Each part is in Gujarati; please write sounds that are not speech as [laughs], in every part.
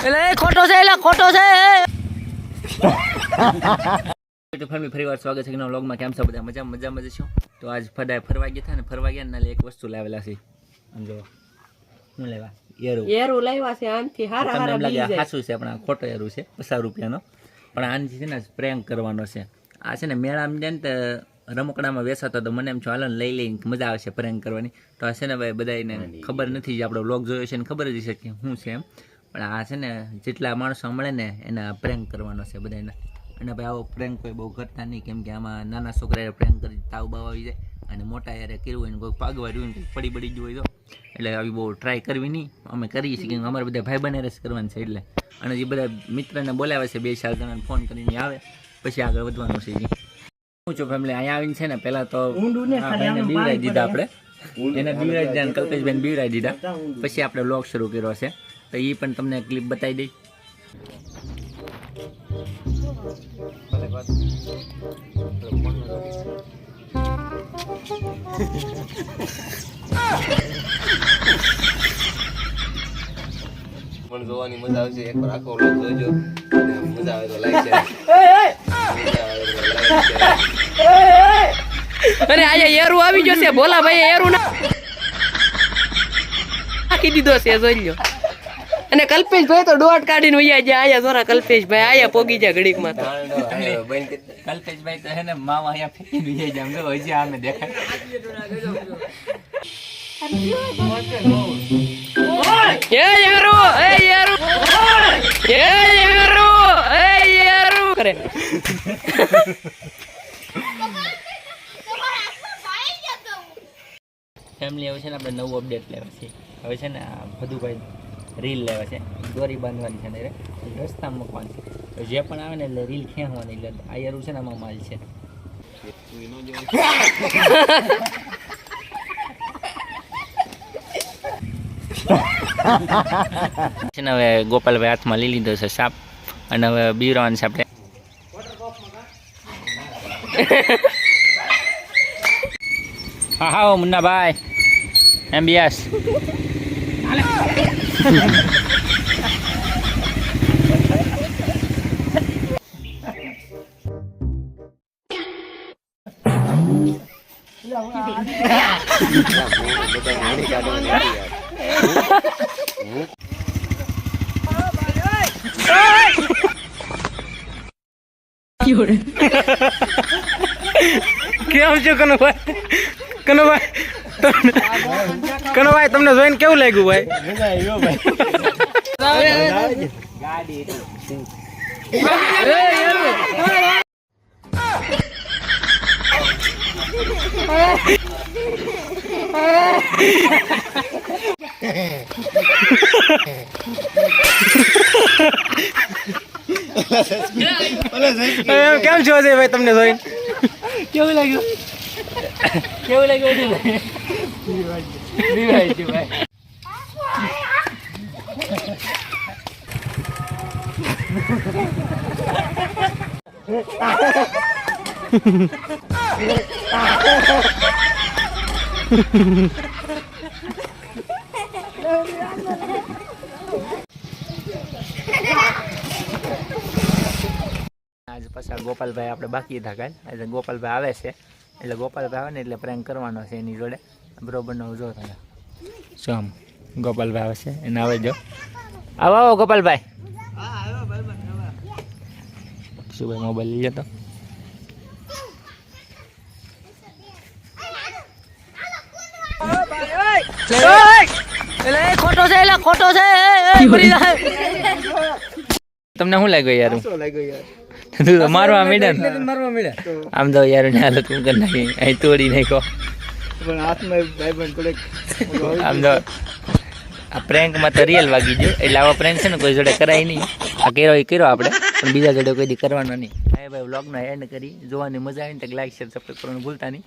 એટલે ખોટો છે એટલે ખોટો છે તો ફરી ફરી વાર સ્વાગત છે નવા વ્લોગમાં. કેમ છો બધા? મજા મજા મજા છો? તો આજ ફદાય ફરવા ગયા હતા ને ફરવા ગયા ને એક વસ્તુ લાવેલા છે. આમ જો શું લેવા? એરું. એરું લાવ્યા છે આનથી હારા હારા એમ લાગે બી આ જાય. સાચું છે પણ ખોટો એરું છે પચાસ રૂપિયાનો. પણ આનથી છે ને પ્રેન્ક કરવાનો છે. આ છે ને મેળામાં જાય ને તો રમકડામાં વેચાતો તો મને એમ છો હાલો ને લઈ મજા આવે છે પ્રેન્ક કરવાની. તો આ છે ને ભાઈ બધાને ખબર નથી જે આપણો વ્લોગ જોયો છે ને ખબર જ છે કે શું છે એમ. પણ આ છે ને જેટલા માણસો મળે ને એના પ્રેન્ક કરવાનો છે બધાને અને ભાઈ આવો પ્રેન્ક કોઈ બહુ કરતા નહીં કેમ કે આમાં નાના છોકરાએ પ્રેન્ક કરી તાવ બાવ આવી જાય. અને મોટા યારે કર્યું હોય ને કોઈ પાગવા રહ્યું હોય ને પડી પડી ગયું હોય તો. એટલે આવી બહુ ટ્રાય કરવી નહીં. અમે કરીએ છીએ કેમ કે અમારે બધા ભાઈ બને રસ કરવાનું છે એટલે. અને જે બધા મિત્રને બોલાવે છે બે ચાર જણાને ફોન કરીને આવે પછી આગળ વધવાનું છે હું છું ફેમિલી અહીંયા આવીને છે ને પહેલા તો બીવડાવી દીધા આપણે. એને બીવડાવી દીધા કલ્પેશબેન કલ્પેશભાઈને બીવડાવી દીધા. પછી આપણે બ્લોગ શરૂ કર્યો છે. તો એ પણ તમને ક્લિપ બતાવી દઈ પણ જોવાની મજા આવશે. એકવાર આખો લોક જોજો. અને મજા આવે તો લાઈક શેર અરે આજે એરું આવી ગયો છે. ભોલા ભાઈ એરું ના નાખી દીધો છે જોઈ લ્યો. અને કલ્પેશભાઈ તો દોટ કાઢીને વૈયા ગયા. આયા જોરા કલ્પેશભાઈ આયા પોગી ગયા ઘડીકમાં તો. બંધ કલ્પેશભાઈ તો હે ને માવા અહીંયા ફેંકી દઈએ છે આમ જો હજી આમે દેખાય. એ યારું એ યારું એ યારું એ યારું. કરે. ફેમિલી હવે છે ને આપણે નવું અપડેટ લેવા છે. હવે છે ને આ ભદુભાઈ રીલ લેવા છે. દોરી બાંધવાની છે ને રસ્તા રસ્તામાં મૂકવાની તો જે પણ આવે ને એટલે રીલ ખેંચવાની એટલે આ યારું છે ને આમાં માલ છે. [laughs] છે ને હવે ગોપાલભાઈ હાથમાં લઈ લીધો છે સાપ અને હવે બીરવાન છે આપણે. [laughs] હા હા, મુન્નાભાઈ. એમબીએસ બધા મોડી કાઢવાની હતી યાર કેમ છો કનુભાઈ કનુભાઈ તમને કનુભાઈ તમને જોઈને કેવું લાગ્યું ભાઈ એમ કેમ છો અજય ભાઈ તમને જોઈને કેવું લાગ્યું કેવું લાગ્યું હતું છે ભાઈ આજ પાછા ગોપાલભાઈ આપણે બાકી હતા કાલ. આજે ગોપાલભાઈ આવે છે. એટલે ગોપાલભાઈ આવે ને એટલે પ્રેન્ક કરવાનો છે એની જોડે. બરોબરનો જો તમે. શું આમ ગોપાલભાઈ આવે છે. એને આવે જો. આવો આવો ગોપાલભાઈ. શું ભાઈ મોબાઈલ લઈ જતો ખોટો છે એટલે ખોટો છે. તમને શું લાગ્યું યાર? તું તો મારવા મીડે ને. મારવા મળ્યા આમ તો યાર ને હાલત હું કરી નાખી. અહીં તોડી નાખો પણ હાથમાં ભાઈબંધ થોડેક આમ તો આ પ્રેન્કમાં તો રિયલ વાગી ગયો. એટલે આવા પ્રેન્ક છે ને કોઈ જોડે કરાય નહીં. આ કર્યો એ કર્યો આપણે. પણ બીજા જોડે કોઈ દી કરવાનો નહીં. ભાઈ ભાઈ વ્લોગનો એન્ડ કરી. જોવાની મજા આવી ને તો લાઈક શેર સબસ્ક્રાઈબ કરવાનું ભૂલતા નહીં.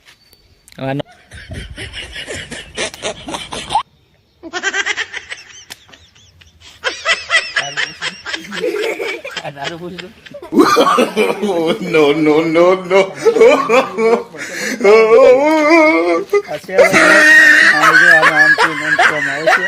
આનો- આ તારું પૂછ્યું નો નો નો આ છે આમ આમ આમ નોન આવે છે